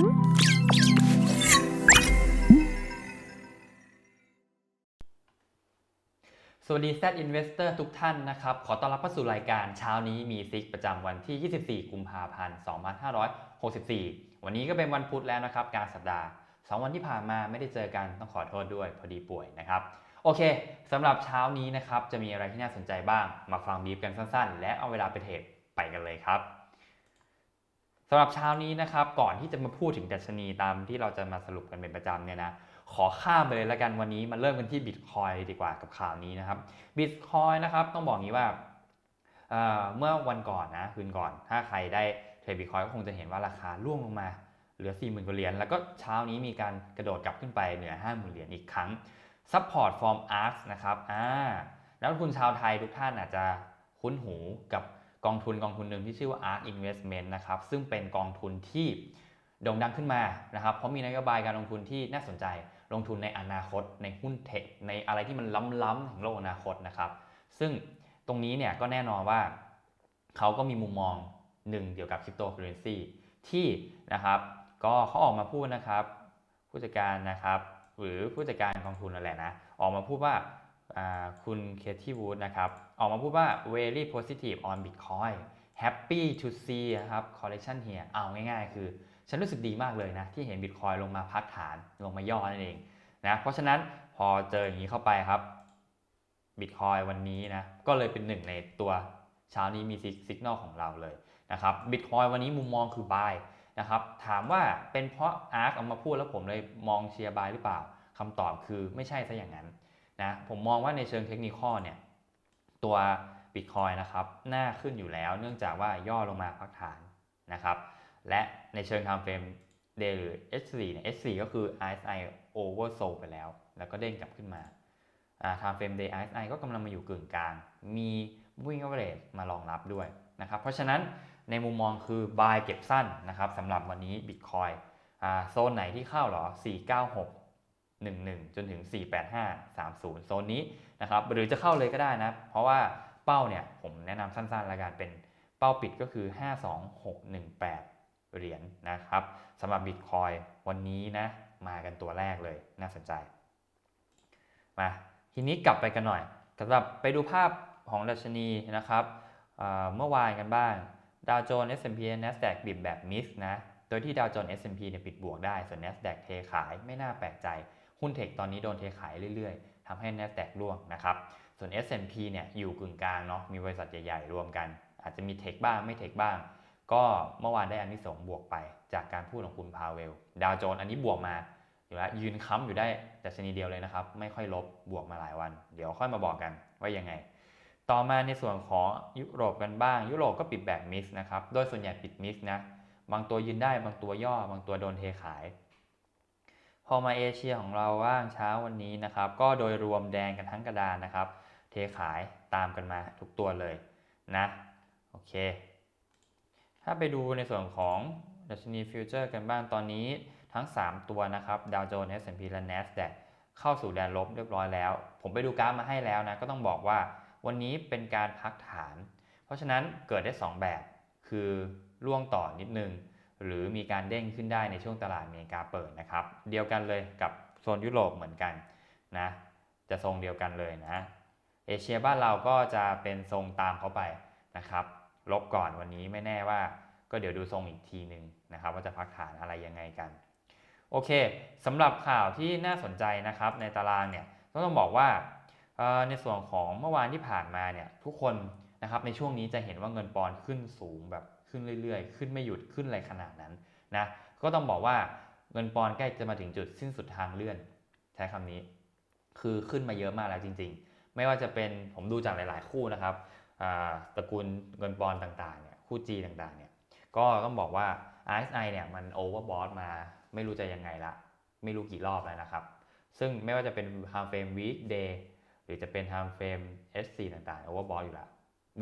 สวัสดี Z Investor ทุกท่านนะครับ ขอต้อนรับเข้าสู่รายการเช้านี้มีซิกประจำวันที่ 24 กุมภาพันธ์ 2564 วันนี้ก็เป็นวันพุธแล้วนะครับกลารสัปดาห์ 2 วันที่ผ่านมาไม่ได้เจอกันต้องขอโทษด้วยพอดีป่วยนะครับ โอเคสำหรับเช้านี้นะครับ จะมีอะไรที่น่าสนใจบ้าง มาฟังบีฟกันสั้นๆ และเอาเวลาไปเทรดไปกันเลยครับ สำหรับเช้านี้นะครับก่อนที่จะมาพูดถึงดัชนีตามที่เราจะมาสรุปกันเป็นประจำเนี่ยนะขอข้ามไปเลยละกันวันนี้มาเริ่มกันที่บิตคอยดีกว่ากับข่าวนี้นะครับบิตคอยนะครับต้องบอกงี้ว่าเเมื่อวันก่อนนะคืนก่อน ถ้าใครได้เทรดบิตคอยก็คงจะเห็นว่าราคาร่วงลงมาเหลือ 4 0,000กว่าเหรียญแล้วก็เช้านี้มีการกระโดดกลับขึ้นไปเหนือ 50,000 เหรียญอีกครั้ง Support from ARK นะครับอ่านักลงทุนชาวไทยทุกท่านอาจจะคุ้นหูกับ องทุนกองทุนหนึ่งที่ชื่อว่า ARK Investment นะครับซึ่งเป็นกองทุนที่โด่งดังขึ้นมานะครับเพราะมีนโยบายการลงทุนที่น่าสนใจ ลงทุนในอนาคต ในหุ้นเทคในอะไรที่มันล้ำๆของโลกอนาคตนะครับซึ่งตรงนี้เนี่ยก็แน่นอนว่าเขาก็มีมุมมองหนึ่งเกี่ยวกับคริปโตเคอเรนซีที่นะครับก็เขาออกมาพูดนะครับ ผู้จัดการนะครับหรือผู้จัดการกองทุนนั่นแหละนะออกมาพูดว่าอ่าคุณเคที่วูดนะครับ ออกมาพูดว่า very positive on Bitcoin happy to see ครับ collection here เอาง่ายๆ คือ ฉันรู้สึกดีมากเลยนะ ที่เห็นบิตคอยลงมาพักฐานลงมาย่อนั่นเองนะเพราะฉะนั้นพอเจออย่างนี้เข้าไปครับบิตคอยวันนี้นะ ก็เลยเป็นหนึ่งในตัวเช้านี้มีสิกแนลของเราเลยนะครับบิตคอยวันนี้มุมมองคือบายนะครับถามว่าเป็นเพราะอาร์คเอามาพูดแล้วผมเลยมองเชียร์บายหรือเปล่าคำตอบคือไม่ใช่ซะอย่างนั้นนะผมมองว่าในเชิงเทคนิคเนี่ย ตัวบิตคอยนะครับน่าขึ้นอยู่แล้วเนื่องจากว่าย่อลงมาพักฐานนะครับ และในเชิง time frame day หรือ H4 เนี่ย H4 ก็คือ RSI oversold ไปแล้ว แล้วก็เด้งกลับขึ้นมาอ่า time frame day RSI ก็กำลังมาอยู่กึ่งกลาง มี moving average มารองรับด้วยนะครับ เพราะฉะนั้นในมุมมองคือ buy เก็บสั้นนะครับสำหรับวันนี้ Bitcoin อ่าโซนไหนที่เข้าหรอ 496 11 จนถึง 485 30 โซนนี้นะครับหรือจะเข้าเลยก็ได้นะ เพราะว่าเป้าเนี่ยผมแนะนำสั้นๆแล้วกันเป็นเป้าปิดก็คือ 52618 เหรียญนะครับสำหรับ Bitcoin วันนี้นะมากันตัวแรกเลยน่าสนใจมาทีนี้กลับไปกันหน่อยสำหรับไปดูภาพของดัชนีนะครับเเมื่อวานกันบ้างดาวโจนส์ S&P NASDAQ บิดแบบมิกซ์นะ โดยที่ดาวโจนส์ S&P เนี่ยปิดบวกได้ ส่วน NASDAQ เทขายไม่น่าแปลกใจ หุ้นเทคตอนนี้โดนเทขายเรื่อยๆทำให้ NASDAQ ร่วงนะครับ ส่วน S&P เนี่ยอยู่กึ่งกลางเนาะ มีบริษัทใหญ่ๆ รวมกัน อาจจะมีเทคบ้างไม่เทคบ้าง ก็เมื่อวานได้อันที่สงบวกไป จากการพูดของคุณพาเวล ดาวโจนส์อันนี้บวกมาอยู่แล้วยืนค้ำอยู่ได้แต่ชนิดเดียวเลยนะครับ ไม่ค่อยลบบวกมาหลายวัน เดี๋ยวค่อยมาบอกกันว่ายังไง ต่อมาในส่วนของยุโรปกันบ้าง ยุโรปก็ปิดแบบมิกซ์นะครับ โดยส่วนใหญ่ปิดมิกซ์นะ บางตัวยืนได้ บางตัวย่อ บางตัวโดนเทขาย พอมาเอเชียของเราว่างเช้าวันนี้นะครับ ก็โดยรวมแดงกันทั้งกระดานนะครับ เทขายตามกันมาทุกตัวเลยนะโอเค ถ้าไปดูในส่วนของดัชนีฟิวเจอร์กันบ้างตอนนี้ทั้ง 3 ตัวนะครับดาวโจนส์ S&P และ NASDAQ เข้าสู่แดนลบเรียบร้อยแล้ว ผมไปดูกราฟมาให้แล้วนะ ก็ต้องบอกว่าวันนี้เป็นการพักฐาน เพราะฉะนั้นเกิดได้ 2 แบบ คือล่วงต่อนิดนึง หรือมีการเด้งขึ้นได้ในช่วงตลาดอเมริกาเปิดนะครับ เดียวกันเลยกับโซนยุโรปเหมือนกันนะจะทรงเดียวกันเลยนะเอเชียบ้านเราก็จะเป็นทรงตามเขาไปนะครับ ลบก่อนวันนี้ไม่แน่ว่าก็เดี๋ยวดูทรงอีกทีหนึ่งนะครับ ว่าจะพักฐานอะไรยังไงกัน โอเคสำหรับข่าวที่น่าสนใจนะครับ ในตารางเนี่ยต้องบอกว่าในส่วนของเมื่อวานที่ผ่านมาเนี่ยทุกคนนะครับในช่วงนี้จะเห็นว่าเงินปอนด์ขึ้นสูงแบบ ขึ้นเรื่อยๆ ขึ้นไม่หยุดขึ้นอะไรขนาดนั้นนะก็ต้องบอกว่าเงินปอนด์ใกล้จะมาถึงจุดสิ้นสุดทางเลื่อนใช้คำนี้ คือขึ้นมาเยอะมากแล้วจริง ๆ ไม่ว่าจะเป็นผมดูจากหลาย ๆ คู่นะครับตระกูลเงินปอนด์ต่างๆเนี่ยคู่จีต่างๆเนี่ยก็ต้องบอกว่า RSI เนี่ยมันโอเวอร์บอทมาไม่รู้จะยังไงละไม่รู้กี่รอบแล้วนะครับ ซึ่งไม่ว่าจะเป็น time frame week day หรือจะเป็น time frame S4 ต่างๆ overbought อยู่แล้ว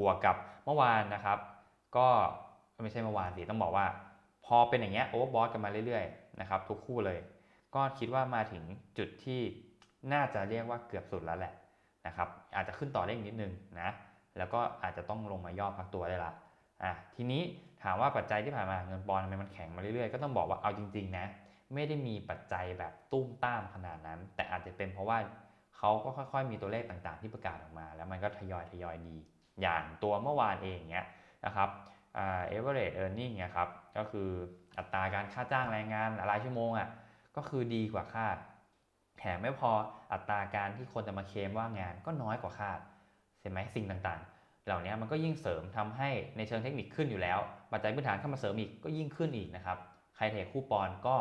บวกกับเมื่อวานนะครับ ก็ ไม่ใช่เมื่อวานสิต้องบอกว่า พอเป็นอย่างเงี้ย overbought กันมาเรื่อยๆนะครับทุกคู่เลย ก็คิดว่ามาถึงจุดที่น่าจะเรียกว่าเกือบสุดแล้วแหละนะครับอาจจะขึ้นต่อได้อีกนิดนึงนะแล้วก็อาจจะต้องลงมาย่อพักตัวได้ละอะทีนี้ถามว่าปัจจัยที่ผ่านมาเงินปอนด์ทำไมมันแข็งมาเรื่อยๆ ก็ต้องบอกว่าเอาจริง ๆ นะ ไม่ได้มีปัจจัยแบบตุ้มต้ามขนาดนั้น แต่อาจจะเป็นเพราะว่าเขาก็ค่อยๆ มีตัวเลขต่างๆ ที่ประกาศออกมา แล้วมันก็ทยอยทยอยดี อย่างตัวเมื่อวานเองเนี้ยนะครับ เอเวอเรสต์เออร์เน็งเนี่ยครับก็คืออัตราการค่าจ้างแรงงานรายชั่วโมงอะก็คือดีกว่าคาดแถมไม่พออัตราการที่คนจะมาเคลมว่างงานก็น้อยกว่าคาดเห็นไหมสิ่งต่างๆ เหล่านี้มันก็ยิ่งเสริมทำให้ในเชิงเทคนิคขึ้นอยู่แล้ว ปัจจัยพื้นฐานเข้ามาเสริมอีกก็ยิ่งขึ้นอีกนะครับใครเทรดคู่ปอนก็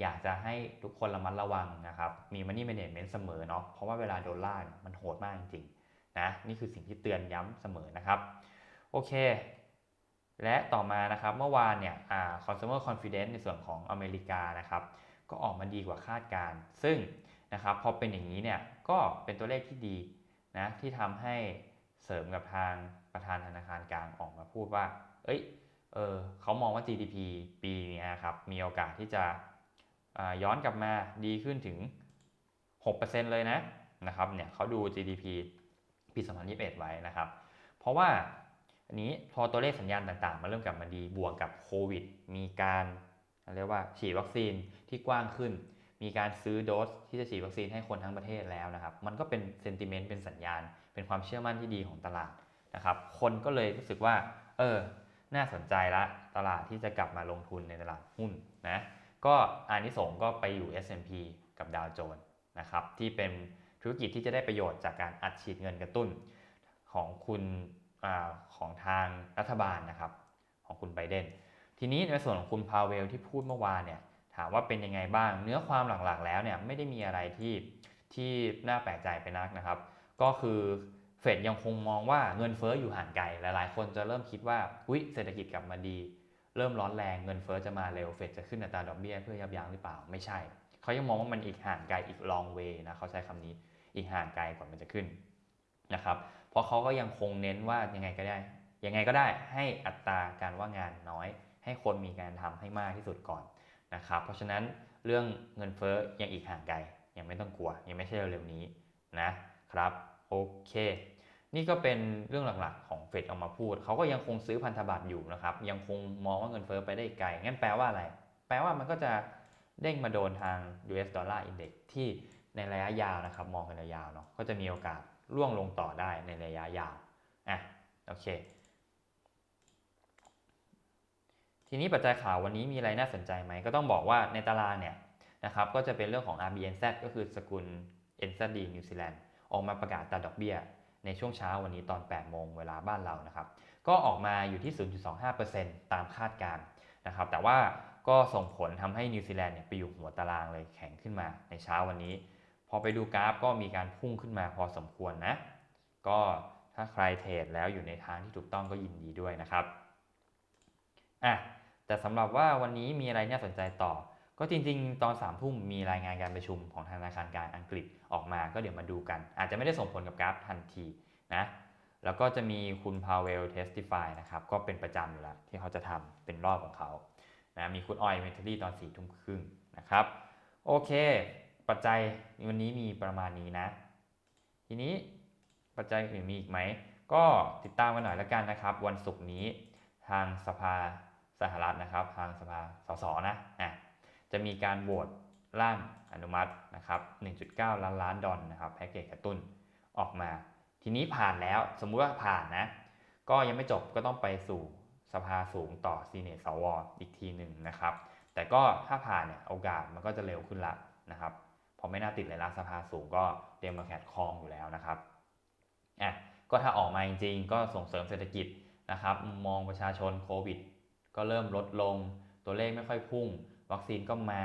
อยากจะให้ทุกคนระมัดระวังนะครับ มี money management เสมอเนาะเพราะว่าเวลาโดนล่ามันโหดมากจริงๆนะนี่คือสิ่งที่เตือนย้ำเสมอนะครับ โอเค และต่อมานะครับเมื่อวานเนี่ย consumer confidence ในส่วนของอเมริกานะครับก็ออกมาดีกว่าคาดการณ์ซึ่งนะครับพอเป็นอย่างนี้เนี่ยก็เป็นตัวเลขที่ดีนะที่ทำให้เสริมกับทางประธานธนาคารกลางออกมาพูดว่า เอ้ยเออเขามองว่า GDP ปีนี้ครับมีโอกาสที่จะย้อนกลับมาดีขึ้นถึง 6%เลยนะนะครับเนี่ยเขาดู GDP ปี 2021 ไว้นะครับ เพราะว่า อันนี้พอตัวเลขสัญญาณต่างๆ มาเริ่มกลับมาดีบวกกับโควิด มีการเรียกว่าฉีดวัคซีนที่กว้างขึ้น มีการซื้อโดสที่จะฉีดวัคซีนให้คนทั้งประเทศแล้วนะครับ มันก็เป็นเซนติเมนต์เป็นสัญญาณ เป็นความเชื่อมั่นที่ดีของตลาดนะครับ คนก็เลยรู้สึกว่า เออ น่าสนใจละตลาดที่จะกลับมาลงทุนในตลาดหุ้นนะ ก็อานิสงก็ไปอยู่ S&P กับดาวโจนส์นะครับที่เป็นธุรกิจที่จะได้ประโยชน์จากการอัดฉีดเงินกระตุ้นของคุณ อของทางรัฐบาลนะครับ ของคุณไบเดน ทีนี้ในส่วนของคุณพาวเวลที่พูดเมื่อวานเนี่ยถามว่าเป็นยังไงบ้าง เนื้อความหลักๆ แล้วเนี่ยไม่ได้มีอะไรที่ที่น่าแปลกใจไปนักนะครับ ก็คือเฟดยังคงมองว่าเงินเฟอ้ออยู่ห่างไกลหลายๆ คนจะเริ่มคิดว่าอุ้ยเศรษฐกิจกลับมาดี เริ่มร้อนแรงเงินเฟอ้อจะมาเร็วเฟดจะขึ้นอัตราดอกเบี้ยเพื่อยับยั้งหรือเปล่าไม่ใช่เขายังมองว่ามันอีกห่างไกลอีก long way นะเขาใช้คำนี้อีกห่างไกลกว่ามันจะขึ้นนะครับ เพราะเขาก็ยังคงเน้นว่ายังไงก็ได้ ยังไงก็ได้ให้อัตราการว่างงานน้อย ให้คนมีการทำให้มากที่สุดก่อนนะครับ เพราะฉะนั้นเรื่องเงินเฟ้อยังอีกห่างไกล ยังไม่ต้องกลัว ยังไม่ใช่เร็วๆนี้นะครับ โอเค นี่ก็เป็นเรื่องหลักๆของเฟดออกมาพูด เขาก็ยังคงซื้อพันธบัตรอยู่นะครับ ยังคงมองว่าเงินเฟ้อไปได้ไกล งั้นแปลว่าอะไร แปลว่ามันก็จะเด้งมาโดนทาง US Dollar Index ที่ในระยะยาวนะครับ มองกันระยะยาวเนาะ ก็จะมีโอกาส ร่วงลงต่อได้ในระยะยาวอะโอเค ทีนี้ปัจจัยข่าววันนี้มีอะไรน่าสนใจไหม ก็ต้องบอกว่าในตารางเนี่ยนะครับก็จะเป็นเรื่องของ RBNZ ก็คือสกุล NZD นิวซีแลนด์ออกมาประกาศตราดอกเบี้ย ในช่วงเช้าวันนี้ตอน 8 โมงเวลาบ้านเรานะครับ ก็ออกมาอยู่ที่ 0.25%ตามคาดการณ์นะครับ แต่ว่าก็ส่งผลทำให้นิวซีแลนด์เนี่ยไปอยู่หัวตารางเลยแข็งขึ้นมาในเช้าวันนี้ อไปดูกราฟก็มีการพุ่งขึ้นมาพอสมควรนะ ก็ถ้าใครเทรดแล้วอยู่ในทางที่ถูกต้องก็ยินดีด้วยนะครับอะแต่สำหรับว่าวันนี้มีอะไรน่าสนใจต่อ ก็จริงๆ ตอน3ามทุ่มมีรายงานการประชุมของธนาคารกลางอังกฤษออกมาก็เดี๋ยวมาดูกัน อาจจะไม่ได้ส่งผลกับกราฟทันทีนะ แล้วก็จะมีคุณพาวเวลเทสติฟายนะครับ ก็เป็นประจำอยู่แล้วที่เขาจะทำเป็นรอบของเขานะมีคุณออยเมทัลลี่ตอน4ี่ทุ่มครึ่งนะครับ โอเค ปัจจัยวันนี้มีประมาณนี้นะ ทีนี้ปัจจัยอื่นมีอีกไหม ก็ติดตามกันหน่อยแล้วกันนะครับ วันศุกร์นี้ทางสภาสหรัฐนะครับ ทางสภาสสนะอะจะมีการโหวตร่างอนุมัตินะครับ 1.9 ล้านล้านดอลนะครับแพ็กเกจกระตุ้นออกมา ทีนี้ผ่านแล้วสมมุติว่าผ่านนะ ก็ยังไม่จบก็ต้องไปสู่สภาสูงต่อซีเนตสวอีกทีหนึ่งนะครับ แต่ก็ถ้าผ่านเนี่ยโอกาสมันก็จะเร็วขึ้นละนะครับ อไม่น่าติดเลยละสภาสูงก็เตรียมมาแคดคลองอยู่แล้วนะครับอะก็ถ้าออกมาจริงๆ ก็ส่งเสริมเศรษฐกิจนะครับมองประชาชนโควิด ก็เริ่มลดลง ตัวเลขไม่ค่อยพุ่ง วัคซีนก็มา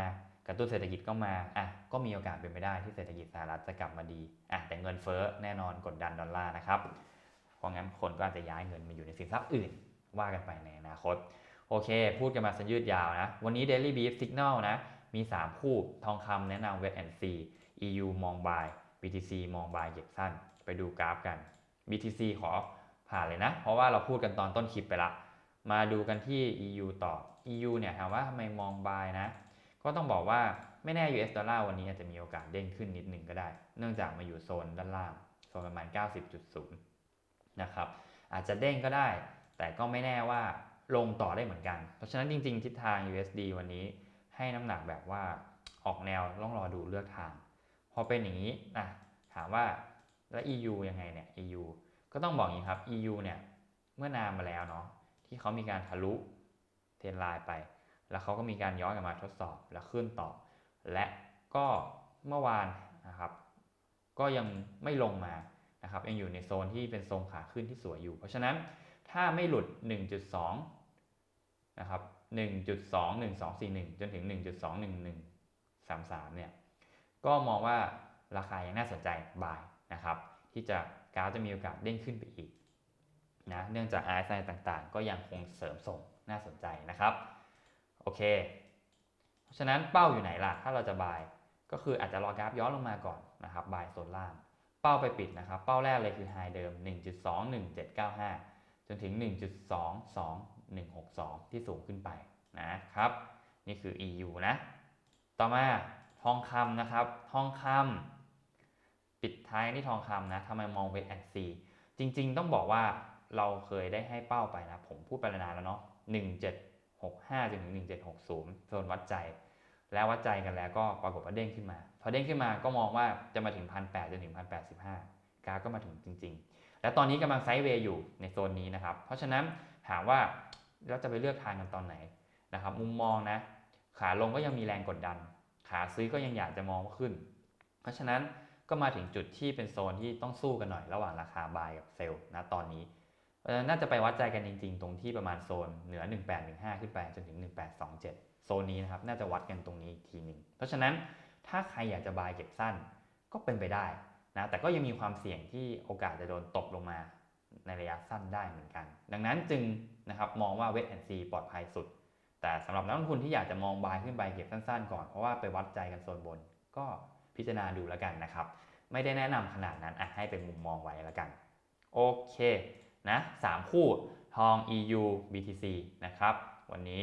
กระตุ้นเศรษฐกิจก็มาอะก็มีโอกาสเป็นไปได้ที่เศรษฐกิจสหรัฐจะกลับมาดีอะแต่เงินเฟ้อแน่นอนกดดันดอลลาร์นะครับเพราะงั้นคนก็อาจจะย้ายเงินมาอยู่ในสินทรัพย์อื่น ว่ากันไปในอนาคต โอเค พูดกันมาสัญยืดยาวนะ วันนี้ Daily Beef Signal นะ มี 3 คู่ทองคำแนะนำ Wet and C EU มองบาย BTC มองบายเก็บสั้น ไปดูกราฟกัน BTC ขอผ่านเลยนะ เพราะว่าเราพูดกันตอนต้นคลิปไปละ มาดูกันที่ EU ต่อ EU เนี่ยถามว่าทำไมมองบายนะ ก็ต้องบอกว่าไม่แน่ US ดอลลาร์วันนี้อาจจะมีโอกาสเด้งขึ้นนิดหนึ่งก็ได้ เนื่องจากมาอยู่โซนด้านล่างโซนประมาณ 90.0 นะครับ อาจจะเด้งก็ได้ แต่ก็ไม่แน่ว่าลงต่อได้เหมือนกัน เพราะฉะนั้นจริง ๆ ทิศทาง USD วันนี้ ให้น้ำหนักแบบว่าออกแนวต้องรอดูเลือกทาง พอเป็นอย่างนี้นะถามว่าแล้ว EU ยังไงเนี่ย EU ก็ต้องบอกอย่างนี้ครับ EU เนี่ย เมื่อนานมาแล้วเนาะที่เขามีการทะลุเทรนไลน์ไป แล้วเขาก็มีการย้อนกลับมาทดสอบแล้วขึ้นต่อ และก็เมื่อวานนะครับ ก็ยังไม่ลงมานะครับ ยังอยู่ในโซนที่เป็นโซนขาขึ้นที่สวยอยู่ เพราะฉะนั้นถ้าไม่หลุด 1.2 นะครับ 1.21241 จนถึง 1.21133 เนี่ย ก็มองว่าราคายังน่าสนใจบายนะครับ ที่จะกราฟจะมีโอกาสเด้งขึ้นไปอีกนะเนื่องจาก RSI ต่างๆ ก็ยังคงเสริมส่งน่าสนใจนะครับ โอเค เพราะฉะนั้นเป้าอยู่ไหนล่ะ ถ้าเราจะบายก็คืออาจจะรอกราฟย้อนลงมาก่อนนะครับบายโซนล่างเป้าไปปิดนะครับ เป้าแรกเลยคือไฮเดิม 1.21795 จนถึง 162 ที่สูงขึ้นไปนะครับ นี่คือ EU นะ ต่อมาทองคำนะครับ ทองคำปิดท้ายที่ทองคำนะทำไมมองเวทแอนซีจริงๆ ต้องบอกว่าเราเคยได้ให้เป้าไปนะ ผมพูดไปนานแล้วเนาะ1765จนถึง1760โซนวัดใจ แล้ววัดใจกันแล้วก็ปรากฏว่าเด้งขึ้นมา พอเด้งขึ้นมาก็มองว่าจะมาถึงพันแจนถึงพันแปกราฟก็มาถึงจริง ๆ และตอนนี้กำลังไซด์เวย์อยู่ในโซนนี้นะครับ เพราะฉะนั้นถามว่า เราจะไปเลือกทางกันตอนไหนนะครับ มุมมองนะ ขาลงก็ยังมีแรงกดดัน ขาซื้อก็ยังอยากจะมองว่าขึ้น เพราะฉะนั้นก็มาถึงจุดที่เป็นโซนที่ต้องสู้กันหน่อยระหว่างราคาบายกับเซลล์นะตอนนี้น่าจะไปวัดใจกันจริง ๆ ตรงที่ประมาณโซนเหนือ 1815 ขึ้นไปจนถึง 1827 โซนนี้นะครับน่าจะวัดกันตรงนี้อีกทีหนึ่งเพราะฉะนั้นถ้าใครอยากจะบายเก็บสั้นก็เป็นไปได้นะแต่ก็ยังมีความเสี่ยงที่โอกาสจะโดนตบลงมา ในระยะสั้นได้เหมือนกัน ดังนั้นจึงนะครับมองว่าเวทแอนซีปลอดภัยสุด แต่สำหรับนักลงทุนที่อยากจะมองบายขึ้นไปเก็บสั้นๆ ก่อนเพราะว่าไปวัดใจกันโซนบน ก็พิจารณาดูแล้วกันนะครับ ไม่ได้แนะนำขนาดนั้นอะให้เป็นมุมมองไว้แล้วกันโอเคนะสามคู่ทอง EU BTC นะครับ วันนี้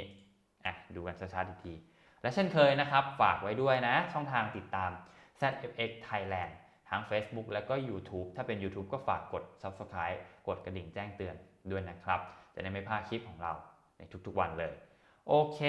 อะดูกันชัดๆอีกทีและเช่นเคยนะครับ ฝากไว้ด้วยนะ ช่องทางติดตาม ZFX Thailand ทั้ง Facebook แล้วก็ YouTube ถ้าเป็น YouTube ก็ฝากกด Subscribe กดกระดิ่งแจ้งเตือนด้วยนะครับ จะได้ไม่พลาดคลิปของเราในทุกๆวันเลย โอเค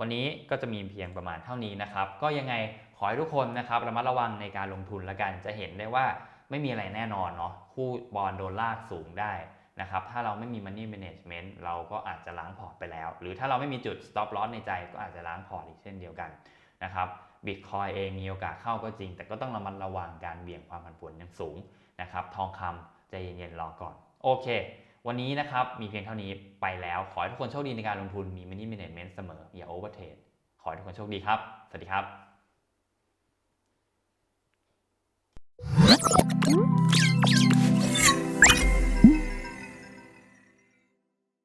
วันนี้ก็จะมีเพียงประมาณเท่านี้นะครับ ก็ยังไงขอให้ทุกคนนะครับระมัดระวังในการลงทุนละกัน จะเห็นได้ว่าไม่มีอะไรแน่นอนเนาะคู่บอลโดนลากสูงได้นะครับถ้าเราไม่มี money management เราก็อาจจะล้างพอร์ตไปแล้ว หรือถ้าเราไม่มีจุด stop loss ในใจก็อาจจะล้างพอร์ตอีกเช่นเดียวกันนะครับ บิตคอยเองมีโอกาสเข้าก็จริง แต่ก็ต้องระมัดระวังการเบี่ยงความผันผวนอย่างสูงนะครับ ทองคำใจเย็นๆรอก่อน โอเค วันนี้นะครับ มีเพียงเท่านี้ไปแล้ว ขอให้ทุกคนโชคดีในการลงทุนมีมินิมิเนจเมนต์เสมอ อย่าโอเวอร์เทรดขอให้ทุกคนโชคดีครับ สวัสดีครับ